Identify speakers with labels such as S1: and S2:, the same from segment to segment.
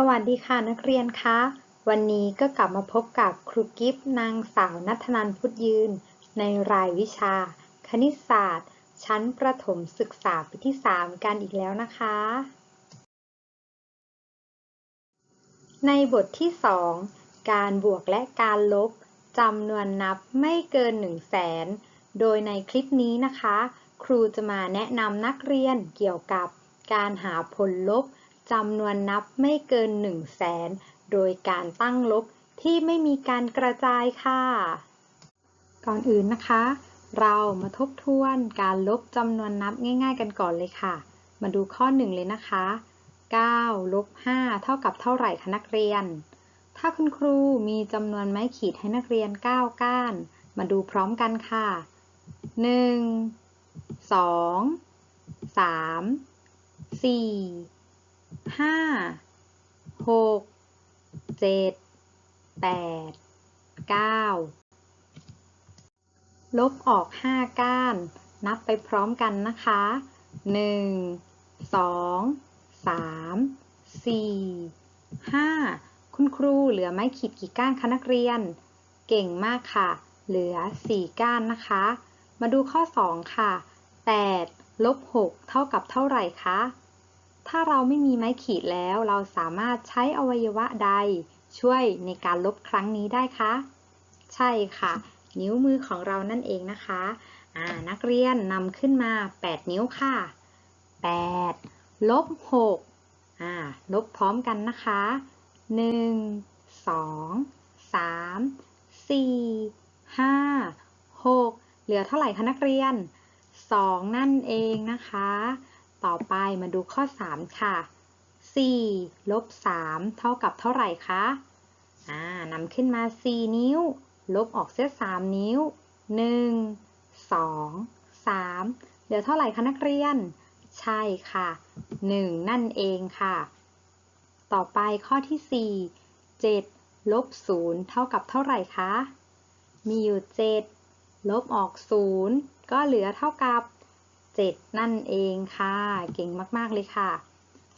S1: สวัสดีค่ะนักเรียนคะ วันนี้ก็กลับมาพบกับครูกิฟนางสาวนัทนันพุทธยืน ในรายวิชา คณิตศาสตร์ ชั้นประถมศึกษาปีที่ 3 กันอีกแล้วนะคะ ในบทที่ 2 การบวกและการลบจำนวนนับไม่เกิน 1 0 0 0 0แสนโดยในคลิปนี้นะคะ ครูจะมาแนะนำนักเรียนเกี่ยวกับการหาผลลบ จำนวนนับไม่เกิน1 0 0 0 0แสนโดยการตั้งลบที่ไม่มีการกระจายค่ะ ก่อนอื่นนะคะ เรามาทบทวนการลบจำนวนนับง่าย ๆ กันก่อนเลยค่ะ มาดูข้อ 1 เลยนะคะ9ลบ5เท่ากับเท่าไหร่คะนักเรียน ถ้าคุณครูมีจำนวนไม้ขีดให้นักเรียน 9 ก้าน มาดูพร้อมกันค่ะ 1 2 3 4 ห้าหกเจ็ดแปดเก้าลบออกห้าก้าน นับไปพร้อมกันนะคะหนึ่งสองสามสี่ห้าคุณครูเหลือไม้ขีดกี่ก้านคะนักเรียน เก่งมากค่ะ เหลือสี่ก้านนะคะ มาดูข้อสองค่ะแปดลบหกเท่ากับเท่าไหร่คะ ถ้าเราไม่มีไม้ขีดแล้ว เราสามารถใช้อวัยวะใดช่วยในการลบครั้งนี้ได้คะ ใช่ค่ะ นิ้วมือของเรานั่นเองนะคะนักเรียนนำขึ้นมา 8 นิ้วค่ะ 8 ลบ6ลบพร้อมกันนะคะ 1 2 3 4 5 6 เหลือเท่าไหร่คะนักเรียน 2 นั่นเองนะคะ ต่อไปมาดูข้อ 3 ค่ะ 4 ลบ 3 เท่ากับเท่าไหร่คะอ่านำขึ้นมา 4 นิ้ว ลบออกเสีย3นิ้ว 1 2 3 เหลือเท่าไหร่คะนักเรียน ใช่ค่ะ 1 นั่นเองค่ะ ต่อไปข้อที่ 4 7 ลบ 0 เท่ากับเท่าไหร่คะ มีอยู่ 7 ลบออก 0 ก็เหลือเท่ากับ 7 นั่นเองค่ะ เก่งมากๆเลยค่ะ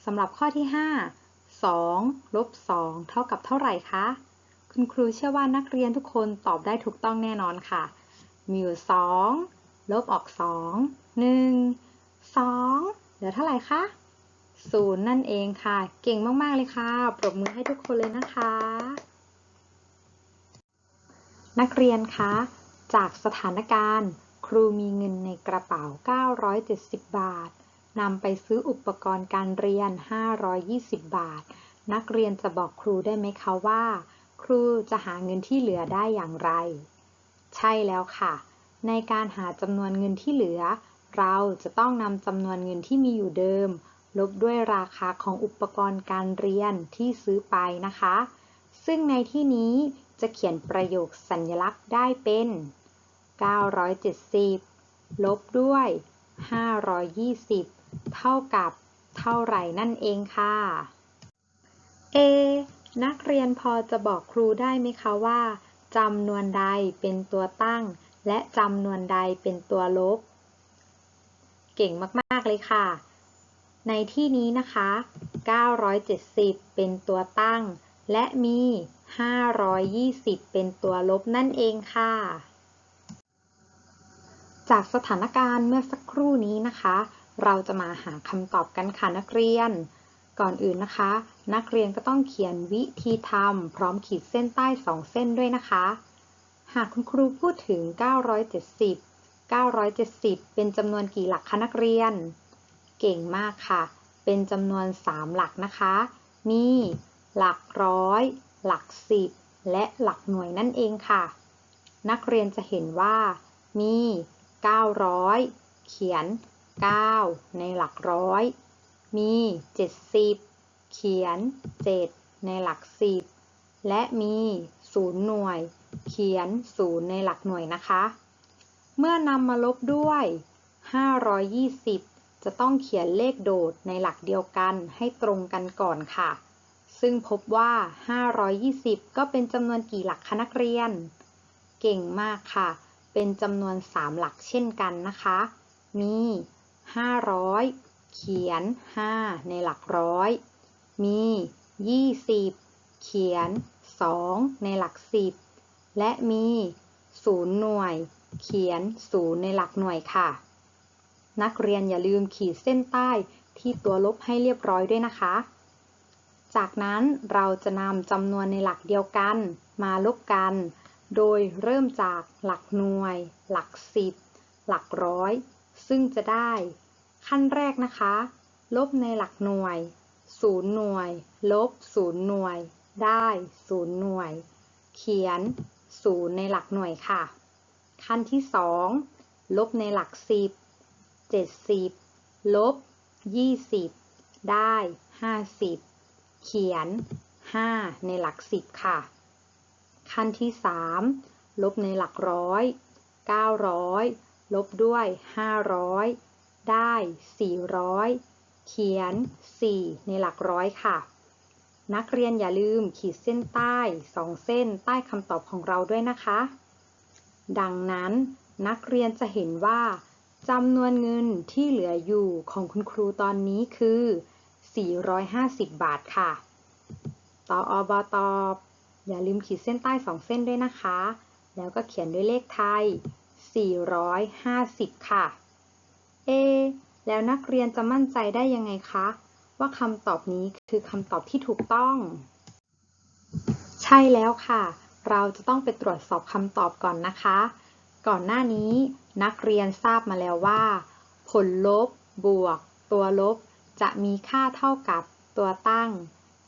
S1: สำหรับข้อที่ 5 2ลบ2เท่ากับเท่าไหร่คะ คุณครูเชื่อว่านักเรียนทุกคนตอบได้ถูกต้องแน่นอนค่ะ มีอยู่2ลบออก 2 1 2 เหลือเท่าไหร่คะ0นั่นเองค่ะ เก่งมาก ๆ เลยค่ะ ปรบมือให้ทุกคนเลยนะคะ นักเรียนคะ จากสถานการณ์ ครูมีเงินในกระเป๋า 970 บาท นำไปซื้ออุปกรณ์การเรียน 520 บาท นักเรียนจะบอกครูได้ไหมคะว่า ครูจะหาเงินที่เหลือได้อย่างไร ใช่แล้วค่ะ ในการหาจำนวนเงินที่เหลือ เราจะต้องนำจำนวนเงินที่มีอยู่เดิม ลบด้วยราคาของอุปกรณ์การเรียนที่ซื้อไปนะคะ ซึ่งในที่นี้จะเขียนประโยคสัญลักษณ์ได้เป็น 970 ลบด้วย 520 เท่ากับเท่าไหร่นั่นเองค่ะ A นักเรียนพอจะบอกครูได้ไหมคะว่าจำนวนใดเป็นตัวตั้ง และจำนวนใดเป็นตัวลบ เก่งมาก ๆ เลยค่ะ ในที่นี้นะคะ 970 เป็นตัวตั้ง และมี 520 เป็นตัวลบนั่นเองค่ะ จากสถานการณ์เมื่อสักครู่นี้นะคะ เราจะมาหาคำตอบกันค่ะนักเรียน ก่อนอื่นนะคะ นักเรียนก็ต้องเขียนวิธีทำพร้อมขีดเส้นใต้2เส้นด้วยนะคะ หากคุณครูพูดถึง 970 970 เป็นจำนวนกี่หลักคะนักเรียน เก่งมากค่ะ เป็นจำนวน 3 หลักนะคะ มี หลักร้อย หลักสิบและหลักหน่วยนั่นเองค่ะ นักเรียนจะเห็นว่า มี 900 เขียน 9 ในหลักร้อย มี 70 เขียน 7 ในหลัก 10 และมี 0 หน่วย เขียน 0 ในหลักหน่วยนะคะ เมื่อนำมาลบด้วย 520 จะต้องเขียนเลขโดดในหลักเดียวกันให้ตรงกันก่อนค่ะ ซึ่งพบว่า 520 ก็เป็นจำนวนกี่หลักคะนักเรียน เก่งมากค่ะ เป็นจำนวน 3 หลักเช่นกันนะคะ มี 500 เขียน 5 ในหลักร้อย มี 20 เขียน 2 ในหลัก 10 และมี 0 หน่วย เขียน 0 ในหลักหน่วยค่ะ นักเรียนอย่าลืมขีดเส้นใต้ที่ตัวลบให้เรียบร้อยด้วยนะคะ จากนั้นเราจะนำจำนวนในหลักเดียวกัน มาลบกัน โดยเริ่มจากหลักหน่วย หลัก10หลักร้อย ซึ่งจะได้ขั้นแรกนะคะ ลบในหลักหน่วย 0 หน่วย ลบ 0 หน่วย ได้ 0 หน่วย เขียน 0 ในหลักหน่วยค่ะ ขั้นที่ 2 ลบในหลัก 10 70 ลบ 20 ได้ 50 เขียน 5 ในหลัก 10 ค่ะ ขั้นที่ 3 ลบในหลักร้อย 900 ลบด้วย 500 ได้ 400 เขียน 4 ในหลักร้อยค่ะ นักเรียนอย่าลืมขีดเส้นใต้ 2 เส้นใต้คำตอบของเราด้วยนะคะ ดังนั้นนักเรียนจะเห็นว่าจำนวนเงินที่เหลืออยู่ของคุณครูตอนนี้คือ 450 บาทค่ะ ต่ออบตอบ อย่าลืมขีดเส้นใต้2เส้นด้วยนะคะ แล้วก็เขียนด้วยเลขไทย 450 ค่ะ เอ แล้วนักเรียนจะมั่นใจได้ยังไงคะ ว่าคำตอบนี้คือคำตอบที่ถูกต้อง ใช่แล้วค่ะ เราจะต้องไปตรวจสอบคำตอบก่อนนะคะ ก่อนหน้านี้นักเรียนทราบมาแล้วว่า ผลลบบวก ตัวลบ จะมีค่าเท่ากับตัวตั้ง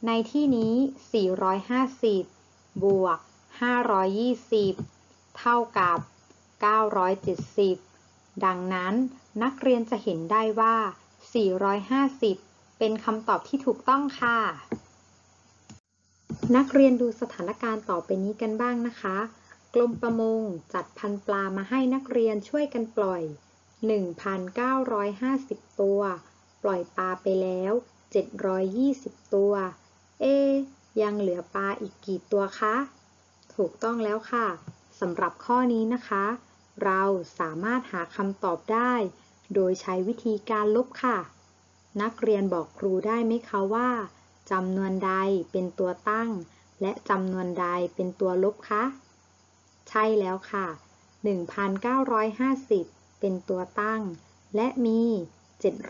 S1: ในที่นี้ 450 บวก 520 เท่ากับ 970 ดังนั้นนักเรียนจะเห็นได้ว่า 450 เป็นคำตอบที่ถูกต้องค่ะ นักเรียนดูสถานการณ์ต่อไปนี้กันบ้างนะคะ กรมประมงจัดพันปลามาให้นักเรียนช่วยกันปล่อย 1,950 ตัว ปล่อยปลาไปแล้ว 720 ตัว เอ ยังเหลือปลาอีกกี่ตัวคะ ถูกต้องแล้วค่ะสำหรับข้อนี้นะคะ เราสามารถหาคำตอบได้ โดยใช้วิธีการลบค่ะ นักเรียนบอกครูได้ไหมคะว่าจำนวนใดเป็นตัวตั้ง และจำนวนใดเป็นตัวลบคะ ใช่แล้วค่ะ 1,950 เป็นตัวตั้ง และมี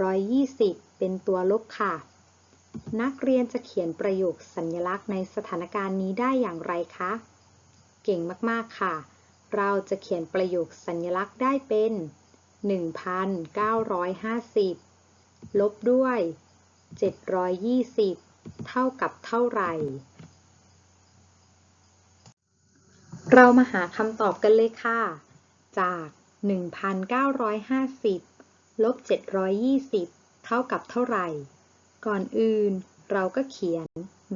S1: 720 เป็นตัวลบค่ะ นักเรียนจะเขียนประโยคสัญลักษณ์ในสถานการณ์นี้ได้อย่างไรคะ เก่งมากๆค่ะ เราจะเขียนประโยคสัญลักษณ์ได้เป็น 1,950 ลบด้วย 720 เท่ากับเท่าไหร่ เรามาหาคำตอบกันเลยค่ะ จาก 1,950 ลบ 720 เท่ากับเท่าไหร่ ก่อนอื่นเราก็เขียน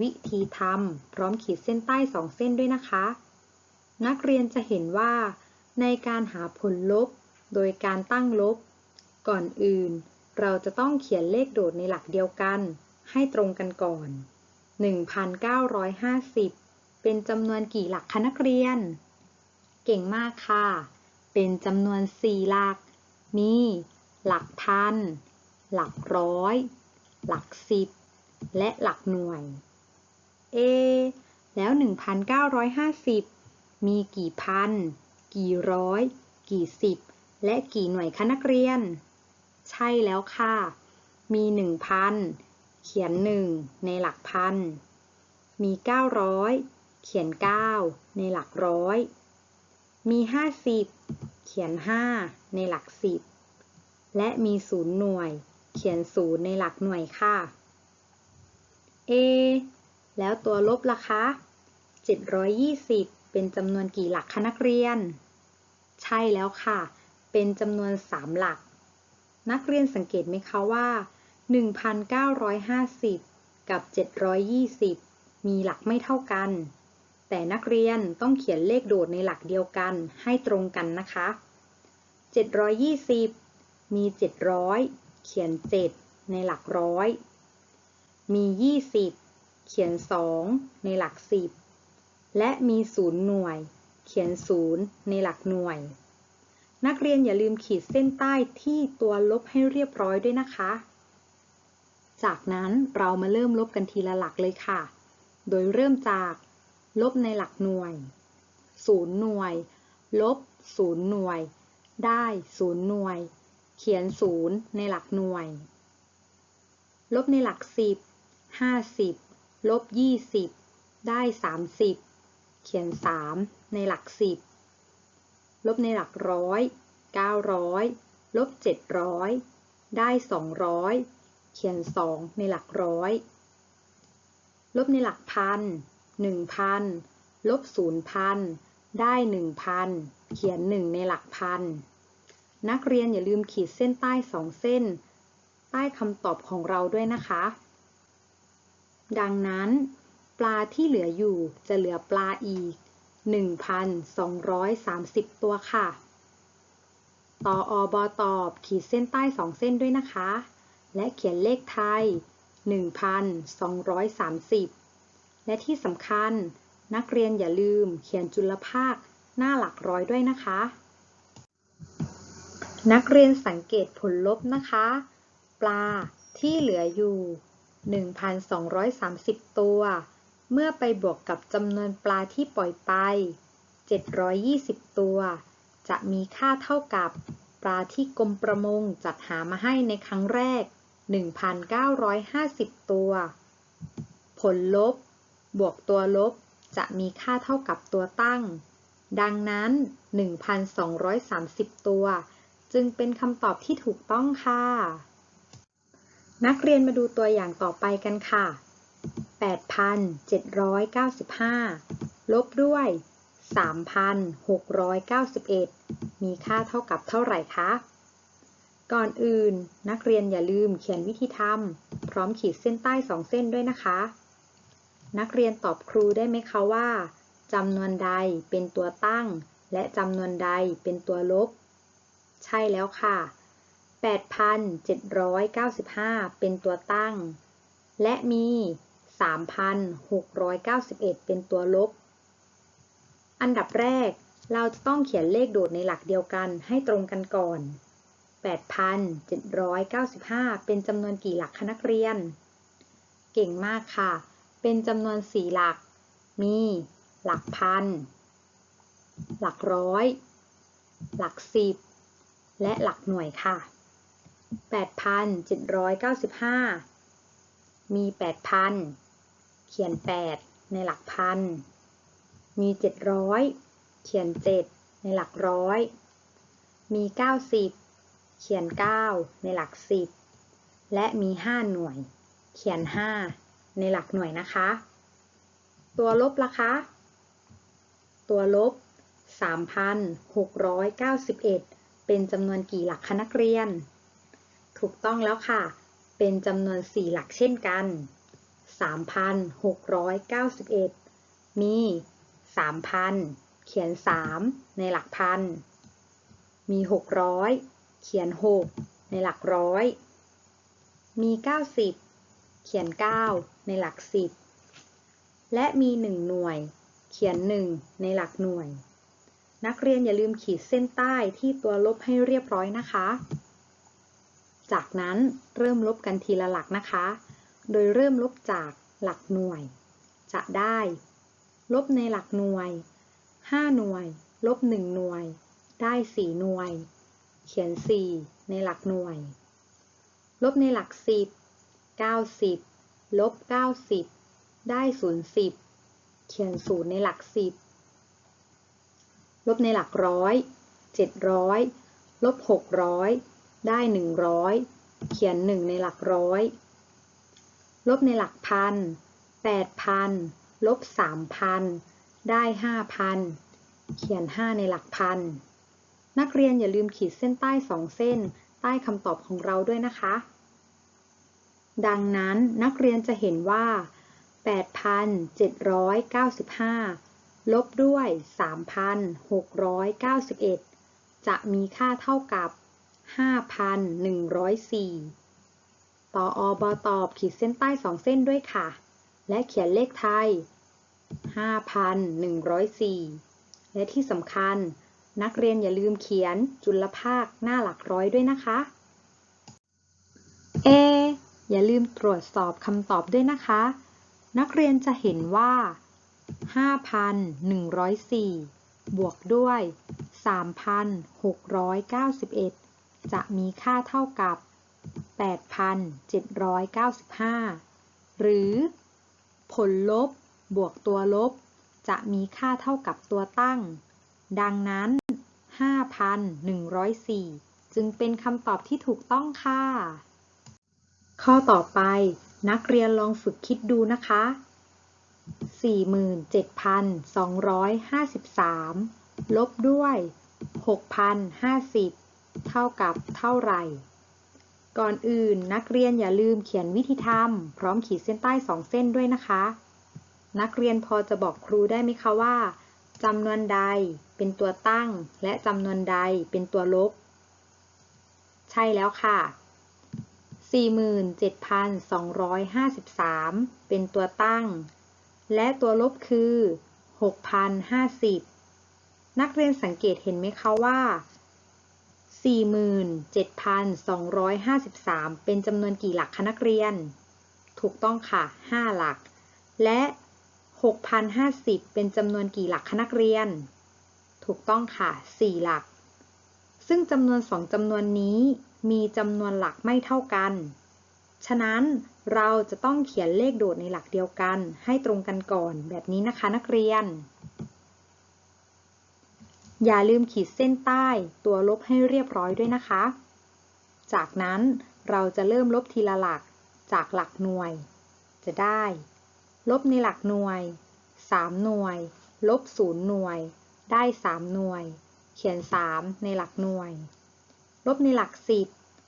S1: วิธีทำพร้อมขีดเส้นใต้2เส้นด้วยนะคะ นักเรียนจะเห็นว่า ในการหาผลลบ โดยการตั้งลบ ก่อนอื่น เราจะต้องเขียนเลขโดดในหลักเดียวกัน ให้ตรงกันก่อน 1,950 เป็นจำนวนกี่หลักคะนักเรียน เก่งมากค่ะ เป็นจำนวน 4 หลัก มี หลักพัน หลักร้อย หลักสิบและหลักหน่วย เอ แล้ว 1,950 มีกี่พัน กี่ร้อย กี่สิบ และกี่หน่วยคะนักเรียน ใช่แล้วค่ะ มี 1,000 เขียน 1 ในหลักพัน มี 900 เขียน 9 ในหลักร้อย มี 50 เขียน 5 ในหลักสิบและมี 0 หน่วย เขียน0ในหลักหน่วยค่ะ A แล้วตัวลบล่ะคะ 720 เป็นจำนวนกี่หลักคะนักเรียน ใช่แล้วค่ะ เป็นจำนวน 3 หลัก นักเรียนสังเกตไหมคะว่า 1,950 กับ 720 มีหลักไม่เท่ากัน แต่นักเรียนต้องเขียนเลขโดดในหลักเดียวกันให้ตรงกันนะคะ 720 มี 700 เขียน 7 ในหลักร้อย มี 20 เขียน 2 ในหลัก 10 และมี 0 หน่วย เขียน 0 ในหลักหน่วย นักเรียนอย่าลืมขีดเส้นใต้ที่ตัวลบให้เรียบร้อยด้วยนะคะ จากนั้นเรามาเริ่มลบกันทีละหลักเลยค่ะ โดยเริ่มจาก ลบในหลักหน่วย 0 หน่วย ลบ 0 หน่วย ได้ 0 หน่วย เขียน0ในหลักหน่วย ลบในหลัก10 50ลบ20ได้30เขียน3ในหลัก10ลบในหลักร้อย900ลบ700ได้200เขียน2ในหลักร้อย ลบในหลักพัน1,000ลบ0,000ได้1,000เขียน1ในหลักพัน นักเรียนอย่าลืมขีดเส้นใต้2เส้น ใต้คำตอบของเราด้วยนะคะ ดังนั้น ปลาที่เหลืออยู่จะเหลือปลาอีก 1,230 ตัวค่ะ ต่ออบอตอบขีดเส้นใต้2เส้นด้วยนะคะ และเขียนเลขไทย 1,230 และที่สำคัญ นักเรียนอย่าลืมเขียนจุลภาคหน้าหลักร้อยด้วยนะคะ นักเรียนสังเกตผลลบนะคะ ปลาที่เหลืออยู่ 1,230 ตัว เมื่อไปบวกกับจำนวนปลาที่ปล่อยไป 720 ตัว จะมีค่าเท่ากับปลาที่กรมประมงจัดหามาให้ในครั้งแรก 1,950 ตัว ผลลบบวกตัวลบจะมีค่าเท่ากับตัวตั้ง ดังนั้น 1,230 ตัว จึงเป็นคำตอบที่ถูกต้องค่ะ นักเรียนมาดูตัวอย่างต่อไปกันค่ะ 8,795 ลบด้วย 3,691 มีค่าเท่ากับเท่าไหร่คะ ก่อนอื่นนักเรียนอย่าลืมเขียนวิธีทำพร้อมขีดเส้นใต้สองเส้นด้วยนะคะ นักเรียนตอบครูได้ไหมคะว่าจำนวนใดเป็นตัวตั้ง และจำนวนใดเป็นตัวลบ ใช่แล้วค่ะ 8,795 เป็นตัวตั้ง และมี 3,691 เป็นตัวลบ อันดับแรกเราจะต้องเขียนเลขโดดในหลักเดียวกันให้ตรงกันก่อน 8,795 เป็นจำนวนกี่หลักคะนักเรียน เก่งมากค่ะ เป็นจำนวน 4 หลัก มี หลักพัน หลักร้อย หลักสิบ และหลักหน่วยค่ะ 8,795 มี 8,000 เขียน 8 ในหลักพัน มี 700 เขียน 7 ในหลักร้อย มี 90 เขียน 9 ในหลัก 10 และมี 5 หน่วย เขียน 5 ในหลักหน่วยนะคะ ตัวลบล่ะคะ ตัวลบ 3,691 เป็นจำนวนกี่หลักคะนักเรียน ถูกต้องแล้วค่ะ เป็นจำนวน 4 หลักเช่นกัน 3,691 มี 3,000 เขียน 3 ในหลักพัน มี 600 เขียน 6 ในหลักร้อย มี 90 เขียน 9 ในหลัก 10 และมี 1 หน่วย เขียน 1 ในหลักหน่วย นักเรียนอย่าลืมขีดเส้นใต้ที่ตัวลบให้เรียบร้อยนะคะ จากนั้นเริ่มลบกันทีละหลักนะคะ โดยเริ่มลบจากหลักหน่วย จะได้ ลบในหลักหน่วย 5 หน่วย ลบ 1 หน่วย ได้ 4 หน่วย เขียน 4 ในหลักหน่วย ลบในหลัก 10 90 ลบ 90 ได้ 0 10 เขียน 0 ในหลัก 10 ลบในหลักร้อย 700 ลบ 600 ได้ 100 เขียน 1 ในหลักร้อย ลบในหลักพัน 8,000 ลบ 3,000 ได้ 5,000 เขียน 5 ในหลักพัน นักเรียนอย่าลืมขีดเส้นใต้ 2 เส้น ใต้คำตอบของเราด้วยนะคะ ดังนั้นนักเรียนจะเห็นว่า 8,795 ลบด้วย 3,691 จะมีค่าเท่ากับ 5,104 ต่ออบอตอบขีดเส้นใต้2เส้นด้วยค่ะ และเขียนเลขไทย 5,104 และที่สำคัญ นักเรียนอย่าลืมเขียนจุลภาคหน้าหลักร้อยด้วยนะคะ เอ อย่าลืมตรวจสอบคำตอบด้วยนะคะ นักเรียนจะเห็นว่า 5,104 บวกด้วย 3,691 จะมีค่าเท่ากับ 8,795 หรือ ผลลบบวกตัวลบ จะมีค่าเท่ากับตัวตั้ง ดังนั้น 5,104 จึงเป็นคำตอบที่ถูกต้องค่ะ ข้อต่อไปนักเรียนลองฝึกคิดดูนะคะ 47,253 ลบด้วย 6,050 เท่ากับเท่าไหร่ ก่อนอื่นนักเรียนอย่าลืมเขียนวิธีทำพร้อมขีดเส้นใต้สองเส้นด้วยนะคะ นักเรียนพอจะบอกครูได้ไหมคะว่าจำนวนใดเป็นตัวตั้งและจำนวนใดเป็นตัวลบ ใช่แล้วค่ะ 47,253 เป็นตัวตั้ง และตัวลบคือ 6,050 นักเรียนสังเกตเห็นไหมคะว่า 47,253 เป็นจำนวนกี่หลักคะนักเรียน ถูกต้องค่ะ 5 หลัก และ 6,050 เป็นจำนวนกี่หลักคะนักเรียน ถูกต้องค่ะ 4 หลัก ซึ่งจำนวนสองจำนวนนี้มีจำนวนหลักไม่เท่ากัน ฉะนั้น เราจะต้องเขียนเลขโดดในหลักเดียวกัน ให้ตรงกันก่อนแบบนี้นะคะนักเรียน อย่าลืมขีดเส้นใต้ตัวลบให้เรียบร้อยด้วยนะคะ จากนั้นเราจะเริ่มลบทีละหลักจากหลักหน่วย จะได้ ลบในหลักหน่วย 3 หน่วย ลบ 0 หน่วย ได้ 3 หน่วย เขียน 3 ในหลักหน่วย ลบในหลัก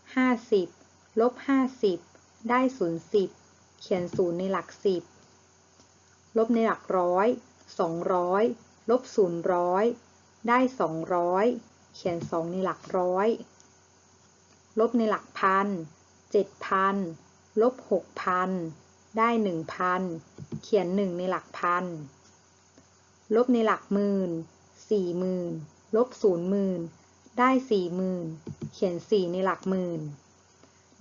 S1: 10 50 ลบ 50 ได้ศูนย์สิบเขียนศูนย์ในหลักสิบลบในหลักร้อยสองร้อยลบศูนย์ร้อยได้สองร้อยเขียนสองในหลักร้อยลบในหลักพันเจ็ดพันลบหกพันได้หนึ่งพันเขียนหนึ่งในหลักพันลบในหลักหมื่นสี่หมื่นลบศูนย์หมื่นได้สี่หมื่นเขียนสี่ในหลักหมื่น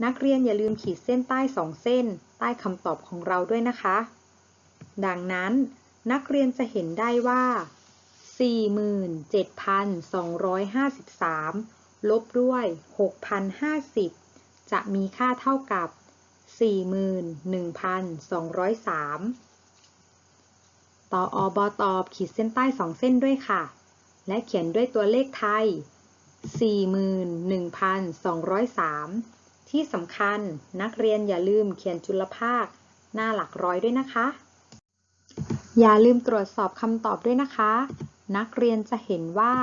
S1: นักเรียนอย่าลืมขีดเส้นใต้2เส้น ใต้คำตอบของเราด้วยนะคะ ดังนั้น นักเรียนจะเห็นได้ว่า 47,253 ลบด้วย 6,050 จะมีค่าเท่ากับ 41,203 ต่ออบอตอบขีดเส้นใต้2เส้นด้วยค่ะ และเขียนด้วยตัวเลขไทย 41,203 ที่สำคัญนักเรียนอย่าลืมเขียนจุลภาคหน้าหลักร้อยด้วยนะคะ อย่าลืมตรวจสอบคำตอบด้วยนะคะ นักเรียนจะเห็นว่า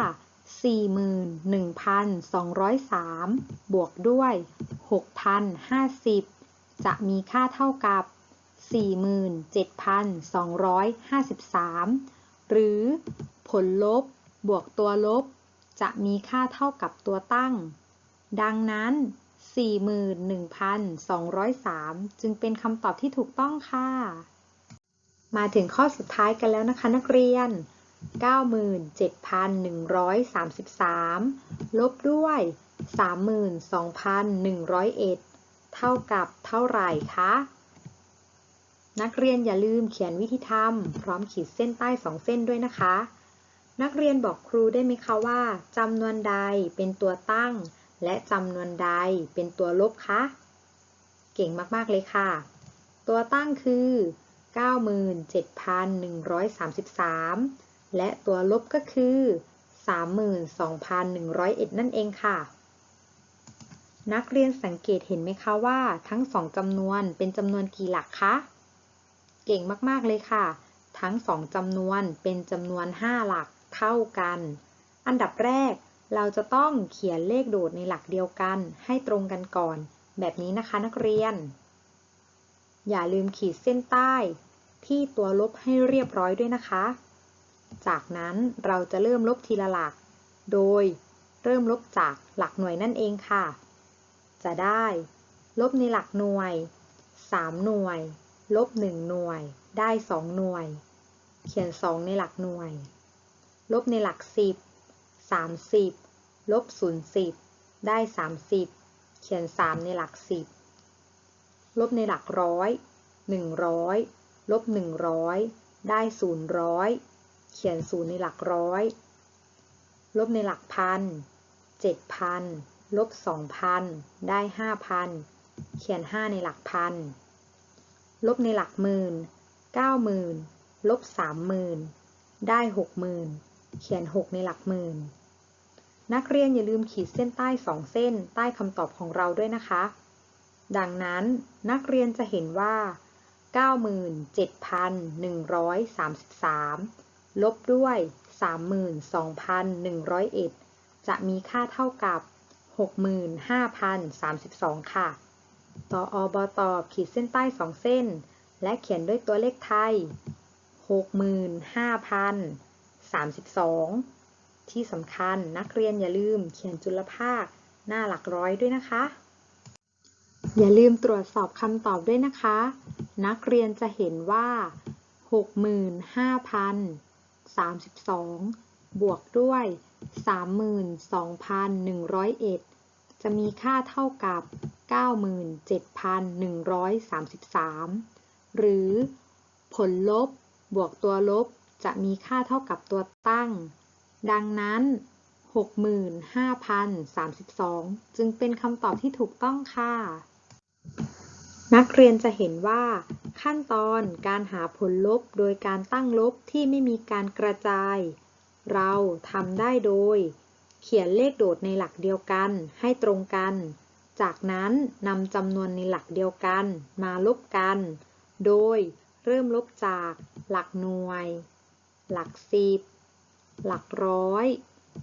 S1: 41,203 บวกด้วย 6,050 จะมีค่าเท่ากับ 47,253 หรือผลลบบวกตัวลบ จะมีค่าเท่ากับตัวตั้ง ดังนั้น 41,203 จึงเป็นคำตอบที่ถูกต้องค่ะ มาถึงข้อสุดท้ายกันแล้วนะคะนักเรียน 97,133 ลบด้วย 32,101 เท่ากับเท่าไหร่คะ นักเรียนอย่าลืมเขียนวิธีทำพร้อมขีดเส้นใต้สองเส้นด้วยนะคะ นักเรียนบอกครูได้ไหมคะว่าจำนวนใดเป็นตัวตั้ง และจำนวนใดเป็นตัวลบคะ เก่งมากๆเลยค่ะ ตัวตั้งคือ 97,133 และตัวลบก็คือ 32,101 นั่นเองค่ะ นักเรียนสังเกตเห็นไหมคะว่าทั้งสองจำนวนเป็นจำนวนกี่หลักคะ เก่งมากๆเลยค่ะ ทั้งสองจำนวนเป็นจำนวน 5 หลักเท่ากัน อันดับแรก เราจะต้องเขียนเลขโดดในหลักเดียวกันให้ตรงกันก่อน แบบนี้นะคะนักเรียน อย่าลืมขีดเส้นใต้ ที่ตัวลบให้เรียบร้อยด้วยนะคะ จากนั้นเราจะเริ่มลบทีละหลัก โดยเริ่มลบจากหลักหน่วยนั่นเองค่ะ จะได้ ลบในหลักหน่วย 3 หน่วย ลบ 1 หน่วย ได้ 2 หน่วย เขียน 2 ในหลักหน่วย ลบในหลัก 10 30 ลบ0 10ได้30เขียน3ในหลัก10ลบในหลักร้อย100ลบ100ได้000เขียน0ในหลักร้อย ลบในหลักพัน7,000ลบ2,000ได้5,000เขียน5ในหลักพัน ลบในหลักหมื่น90,000ลบ30,000ได้60,000เขียน6ในหลักหมื่น นักเรียนอย่าลืมขีดเส้นใต้2เส้นใต้คำตอบของเราด้วยนะคะ ดังนั้นนักเรียนจะเห็นว่า 97,133 ลบด้วย 32,101 จะมีค่าเท่ากับ 65,032 ค่ะ ต่ออบตอบขีดเส้นใต้2เส้น และเขียนด้วยตัวเลขไทย 65,032 ที่สำคัญนักเรียนอย่าลืมเขียนจุลภาคหน้าหลักร้อยด้วยนะคะ อย่าลืมตรวจสอบคำตอบด้วยนะคะ นักเรียนจะเห็นว่า 65,032 บวกด้วย 32,101 จะมีค่าเท่ากับ 97,133 หรือผลลบบวกตัวลบจะมีค่าเท่ากับตัวตั้ง ดังนั้น 65,032 จึงเป็นคำตอบที่ถูกต้องค่ะ นักเรียนจะเห็นว่า ขั้นตอนการหาผลลบโดยการตั้งลบที่ไม่มีการกระจาย เราทำได้โดย เขียนเลขโดดในหลักเดียวกันให้ตรงกัน จากนั้นนำจำนวนในหลักเดียวกันมาลบกัน โดยเริ่มลบจากหลักหน่วย หลักสิบ หลักร้อย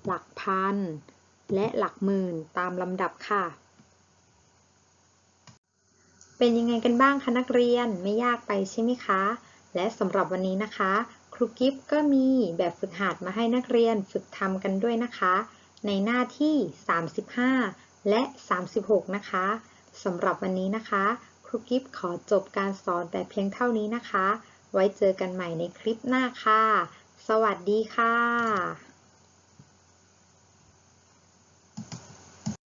S1: หลักพัน และหลักหมื่นตามลำดับค่ะ เป็นยังไงกันบ้างคะนักเรียนไม่ยากไปใช่ไหมคะ และสำหรับวันนี้นะคะ ครูกิฟก็มีแบบฝึกหัดมาให้นักเรียนฝึกทำกันด้วยนะคะ ในหน้าที่ 35 และ 36 นะคะสำหรับวันนี้นะคะ ครูกิฟขอจบการสอนแต่เพียงเท่านี้นะคะ ไว้เจอกันใหม่ในคลิปหน้าค่ะ สวัสดีค่ะ